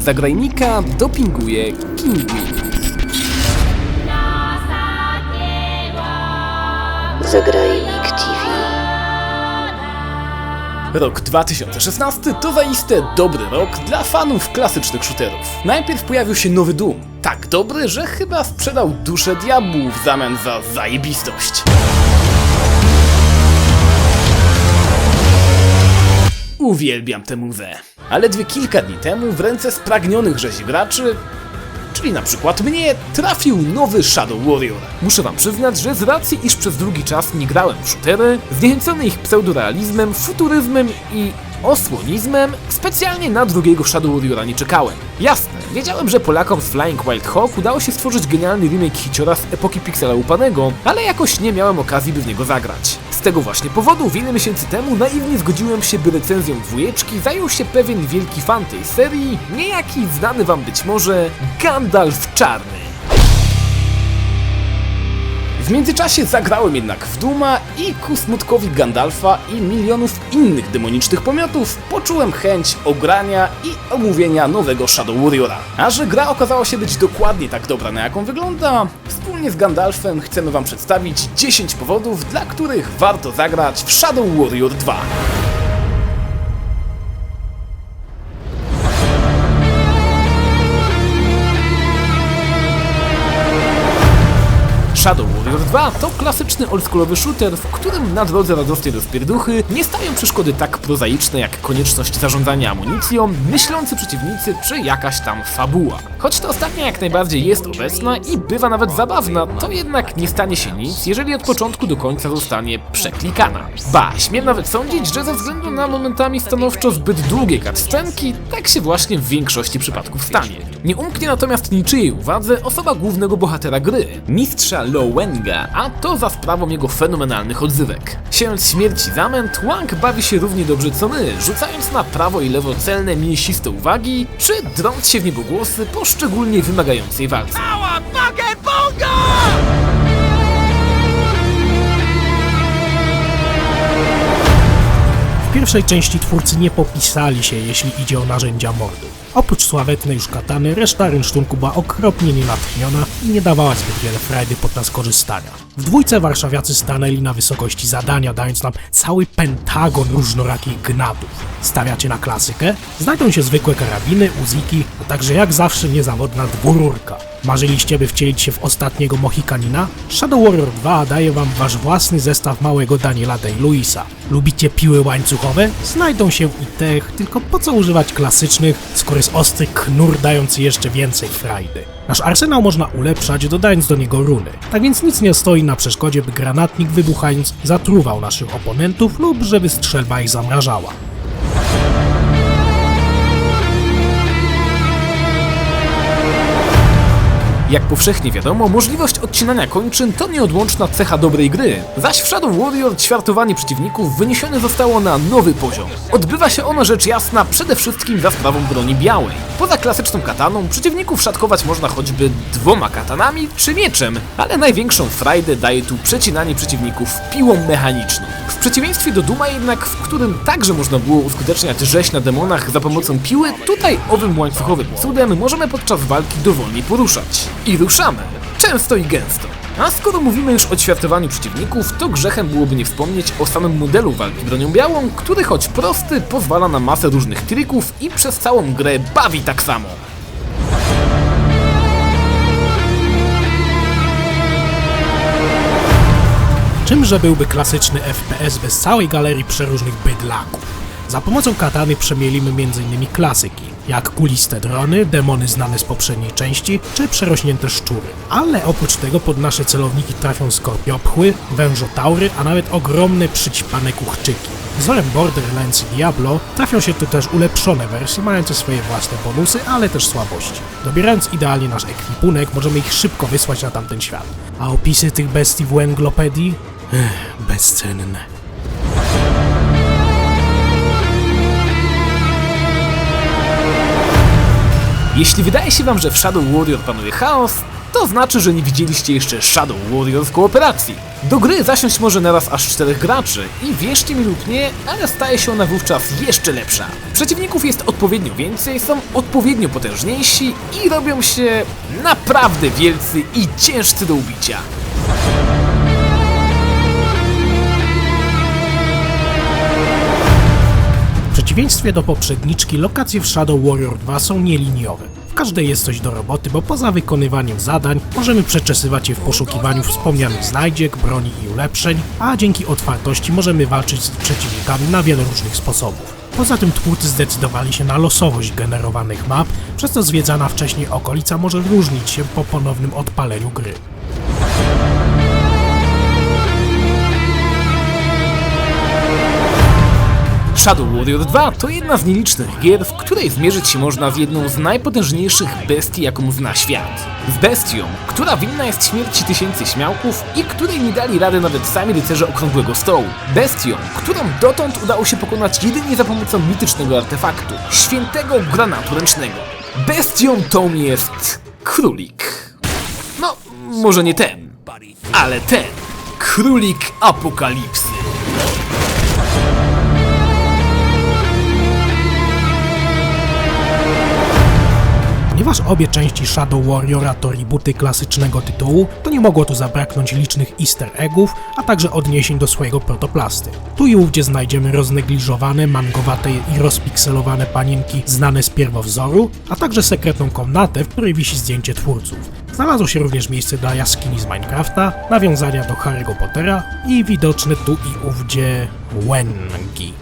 zagrajnika dopinguje Kingwin. Zagrajnik TV. Rok 2016 to zaiste dobry rok dla fanów klasycznych shooterów. Najpierw pojawił się nowy Doom. Tak dobry, że chyba sprzedał duszę diabłu w zamian za zajebistość. Uwielbiam tę muzę. Ale dwie kilka dni temu w ręce spragnionych rzeźbiaczy czyli na przykład mnie, trafił nowy Shadow Warrior. Muszę wam przyznać, że z racji iż przez długi czas nie grałem w shootery, zniechęcony ich pseudorealizmem, futuryzmem i osłonizmem, specjalnie na drugiego Shadow Warriora nie czekałem. Jasne, wiedziałem, że Polakom z Flying Wild Hawk udało się stworzyć genialny remake hiciora z epoki pixela upanego, ale jakoś nie miałem okazji by w niego zagrać. Z tego właśnie powodu wiele miesięcy temu naiwnie zgodziłem się, by recenzją dwójeczki zajął się pewien wielki fan tej serii, niejaki znany wam być może Gandalf Czarny. W międzyczasie zagrałem jednak w Duma i ku smutkowi Gandalfa i milionów innych demonicznych pomiotów poczułem chęć ogrania i omówienia nowego Shadow Warriora. A że gra okazała się być dokładnie tak dobra na jaką wygląda, wspólnie z Gandalfem chcemy wam przedstawić 10 powodów, dla których warto zagrać w Shadow Warrior 2. Shadow Warrior 2 to klasyczny oldschoolowy shooter, w którym na drodze radosnej rozpierduchy nie stają przeszkody tak prozaiczne jak konieczność zarządzania amunicją, myślący przeciwnicy czy jakaś tam fabuła. Choć to ostatnia jak najbardziej jest obecna i bywa nawet zabawna, to jednak nie stanie się nic, jeżeli od początku do końca zostanie przeklikana. Ba, śmiem nawet sądzić, że ze względu na momentami stanowczo zbyt długie cutscenki, tak się właśnie w większości przypadków stanie. Nie umknie natomiast niczyjej uwadze osoba głównego bohatera gry, mistrza Lowenga, a to za sprawą jego fenomenalnych odzywek. Siejąc śmierci zamęt, Wang bawi się równie dobrze co my, rzucając na prawo i lewo celne, mięsiste uwagi, czy drąc się w niebo głosy po szczególnie wymagającej walce. W pierwszej części twórcy nie popisali się, jeśli idzie o narzędzia mordu. Oprócz sławetnej już katany, reszta rynsztunku była okropnie nienatchniona i nie dawała zbyt wiele frajdy podczas korzystania. W dwójce warszawiacy stanęli na wysokości zadania, dając nam cały pentagon różnorakich gnatów. Stawiacie na klasykę? Znajdą się zwykłe karabiny, uziki, także jak zawsze niezawodna dwururka. Marzyliście, by wcielić się w ostatniego Mohikanina? Shadow Warrior 2 daje wam wasz własny zestaw małego Daniela Day-Lewisa. Lubicie piły łańcuchowe? Znajdą się i tych, tylko po co używać klasycznych, skoro jest ostry knur dający jeszcze więcej frajdy. Nasz arsenał można ulepszać, dodając do niego runy. Tak więc nic nie stoi na przeszkodzie, by granatnik wybuchając zatruwał naszych oponentów lub żeby strzelba ich zamrażała. Jak powszechnie wiadomo, możliwość odcinania kończyn to nieodłączna cecha dobrej gry. Zaś w Shadow Warrior ćwiartowanie przeciwników wyniesione zostało na nowy poziom. Odbywa się ono rzecz jasna przede wszystkim za sprawą broni białej. Poza klasyczną kataną, przeciwników szatkować można choćby dwoma katanami czy mieczem, ale największą frajdę daje tu przecinanie przeciwników piłą mechaniczną. W przeciwieństwie do Duma jednak, w którym także można było uskuteczniać rzeź na demonach za pomocą piły, tutaj owym łańcuchowym cudem możemy podczas walki dowolnie poruszać. I ruszamy. Często i gęsto. A skoro mówimy już o ćwiartowaniu przeciwników, to grzechem byłoby nie wspomnieć o samym modelu walki bronią białą, który choć prosty, pozwala na masę różnych trików i przez całą grę bawi tak samo. Czymże byłby klasyczny FPS bez całej galerii przeróżnych bydlaków? Za pomocą katany przemielimy m.in. klasyki, jak kuliste drony, demony znane z poprzedniej części, czy przerośnięte szczury. Ale oprócz tego pod nasze celowniki trafią skorpiopchły, wężotaury, a nawet ogromne przyćpane kuchczyki. Wzorem Borderlands i Diablo trafią się tu też ulepszone wersje, mające swoje własne bonusy, ale też słabości. Dobierając idealnie nasz ekwipunek, możemy ich szybko wysłać na tamten świat. A opisy tych bestii w Englopedii? Ech, bezcenne. Jeśli wydaje się wam, że w Shadow Warrior panuje chaos, to znaczy, że nie widzieliście jeszcze Shadow Warrior w kooperacji. Do gry zasiąść może naraz aż czterech graczy i wierzcie mi lub nie, ale staje się ona wówczas jeszcze lepsza. Przeciwników jest odpowiednio więcej, są odpowiednio potężniejsi i robią się naprawdę wielcy i ciężcy do ubicia. Przeciwieństwie do poprzedniczki, lokacje w Shadow Warrior 2 są nieliniowe. W każdej jest coś do roboty, bo poza wykonywaniem zadań możemy przeczesywać je w poszukiwaniu wspomnianych znajdziek, broni i ulepszeń, a dzięki otwartości możemy walczyć z przeciwnikami na wiele różnych sposobów. Poza tym twórcy zdecydowali się na losowość generowanych map, przez co zwiedzana wcześniej okolica może różnić się po ponownym odpaleniu gry. Shadow Warrior 2 to jedna z nielicznych gier, w której zmierzyć się można z jedną z najpotężniejszych bestii, jaką zna świat. Z bestią, która winna jest śmierci tysięcy śmiałków i której nie dali rady nawet sami rycerze Okrągłego Stołu. Bestią, którą dotąd udało się pokonać jedynie za pomocą mitycznego artefaktu, świętego granatu ręcznego. Bestią tą jest królik. No, może nie ten, ale ten. Królik Apokalipsy. Ponieważ obie części Shadow Warriora to rebooty klasycznego tytułu, to nie mogło tu zabraknąć licznych easter eggów, a także odniesień do swojego protoplasty. Tu i ówdzie znajdziemy roznegliżowane, mangowate i rozpikselowane panienki znane z pierwowzoru, a także sekretną komnatę, w której wisi zdjęcie twórców. Znalazło się również miejsce dla jaskini z Minecrafta, nawiązania do Harry'ego Pottera i widoczne tu i ówdzie łęgi.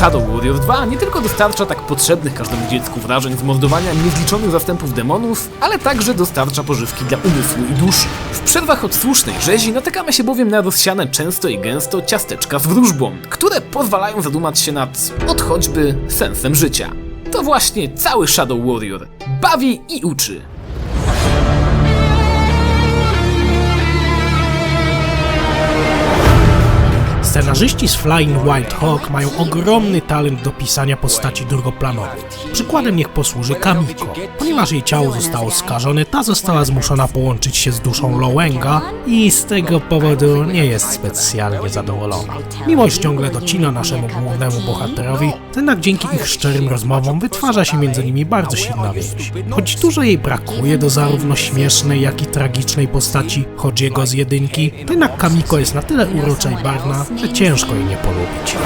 Shadow Warrior 2 nie tylko dostarcza tak potrzebnych każdemu dziecku wrażeń z mordowania niezliczonych zastępów demonów, ale także dostarcza pożywki dla umysłu i duszy. W przerwach od słusznej rzezi natykamy się bowiem na rozsiane często i gęsto ciasteczka z wróżbą, które pozwalają zadumać się nad, od choćby, sensem życia. To właśnie cały Shadow Warrior. Bawi i uczy. Scenarzyści z Flying Wild Hawk mają ogromny talent do pisania postaci drugoplanowych. Przykładem niech posłuży Kamiko. Ponieważ jej ciało zostało skażone, ta została zmuszona połączyć się z duszą Lowenga i z tego powodu nie jest specjalnie zadowolona. Mimo iż ciągle docina naszemu głównemu bohaterowi, jednak dzięki ich szczerym rozmowom wytwarza się między nimi bardzo silna więź. Choć dużo jej brakuje do zarówno śmiesznej, jak i tragicznej postaci Hodziego z jedynki, to jednak Kamiko jest na tyle urocza i barwna, że ciężko jej nie polubić.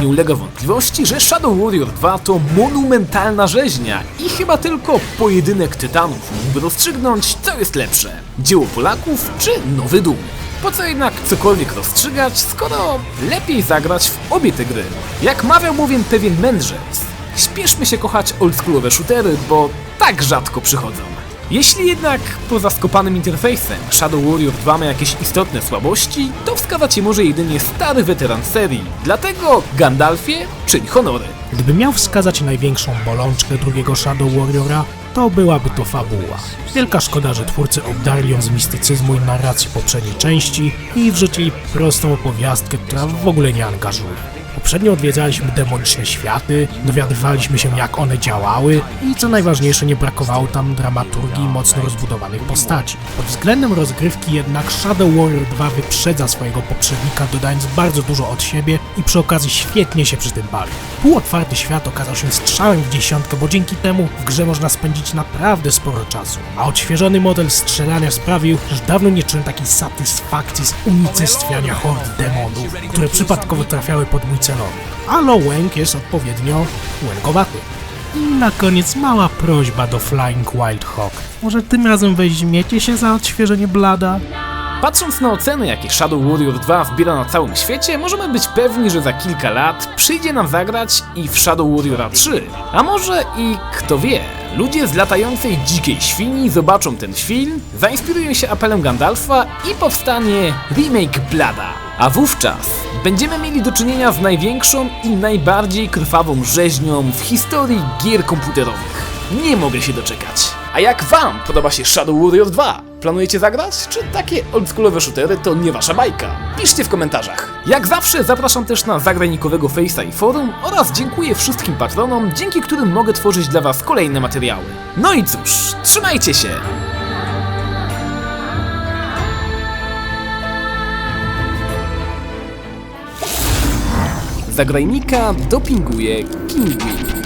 Nie ulega wątpliwości, że Shadow Warrior 2 to monumentalna rzeźnia i chyba tylko pojedynek tytanów mógłby rozstrzygnąć, co jest lepsze. Dzieło Polaków czy Nowy Dum. Po co jednak cokolwiek rozstrzygać, skoro lepiej zagrać w obie te gry? Jak mawiał bowiem pewien mędrzec, śpieszmy się kochać oldschoolowe shootery, bo tak rzadko przychodzą. Jeśli jednak poza skopanym interfejsem Shadow Warrior 2 ma jakieś istotne słabości, to wskazać je może jedynie stary weteran serii. Dlatego Gandalfie czyń honory. Gdybym miał wskazać największą bolączkę drugiego Shadow Warriora, to byłaby to fabuła. Wielka szkoda, że twórcy obdarli ją z mistycyzmu i narracji poprzedniej części i wrzucili prostą opowiastkę, która w ogóle nie angażuje. Poprzednio odwiedzaliśmy demoniczne światy, dowiadywaliśmy się jak one działały i co najważniejsze nie brakowało tam dramaturgii i mocno rozbudowanych postaci. Pod względem rozgrywki jednak Shadow Warrior 2 wyprzedza swojego poprzednika dodając bardzo dużo od siebie i przy okazji świetnie się przy tym bawi. Półotwarty świat okazał się strzałem w dziesiątkę, bo dzięki temu w grze można spędzić naprawdę sporo czasu. A odświeżony model strzelania sprawił, że dawno nie czułem takiej satysfakcji z unicestwiania hord demonów, które przypadkowo trafiały pod mój celownik. A Lowęk jest odpowiednio łękowaty. I na koniec mała prośba do Flying Wild Hawk. Może tym razem weźmiecie się za odświeżenie Blada? Patrząc na oceny, jakie Shadow Warrior 2 zbiera na całym świecie, możemy być pewni, że za kilka lat przyjdzie nam zagrać i w Shadow Warriora 3. A może i kto wie, ludzie z latającej dzikiej świni zobaczą ten film, zainspirują się apelem Gandalfa i powstanie remake Blada. A wówczas będziemy mieli do czynienia z największą i najbardziej krwawą rzeźnią w historii gier komputerowych. Nie mogę się doczekać. A jak wam podoba się Shadow Warrior 2? Planujecie zagrać? Czy takie oldschoolowe shootery to nie wasza bajka? Piszcie w komentarzach. Jak zawsze zapraszam też na zagranikowego Face'a i forum oraz dziękuję wszystkim patronom, dzięki którym mogę tworzyć dla was kolejne materiały. No i cóż, trzymajcie się! Zagrajnika dopinguje Kingwin.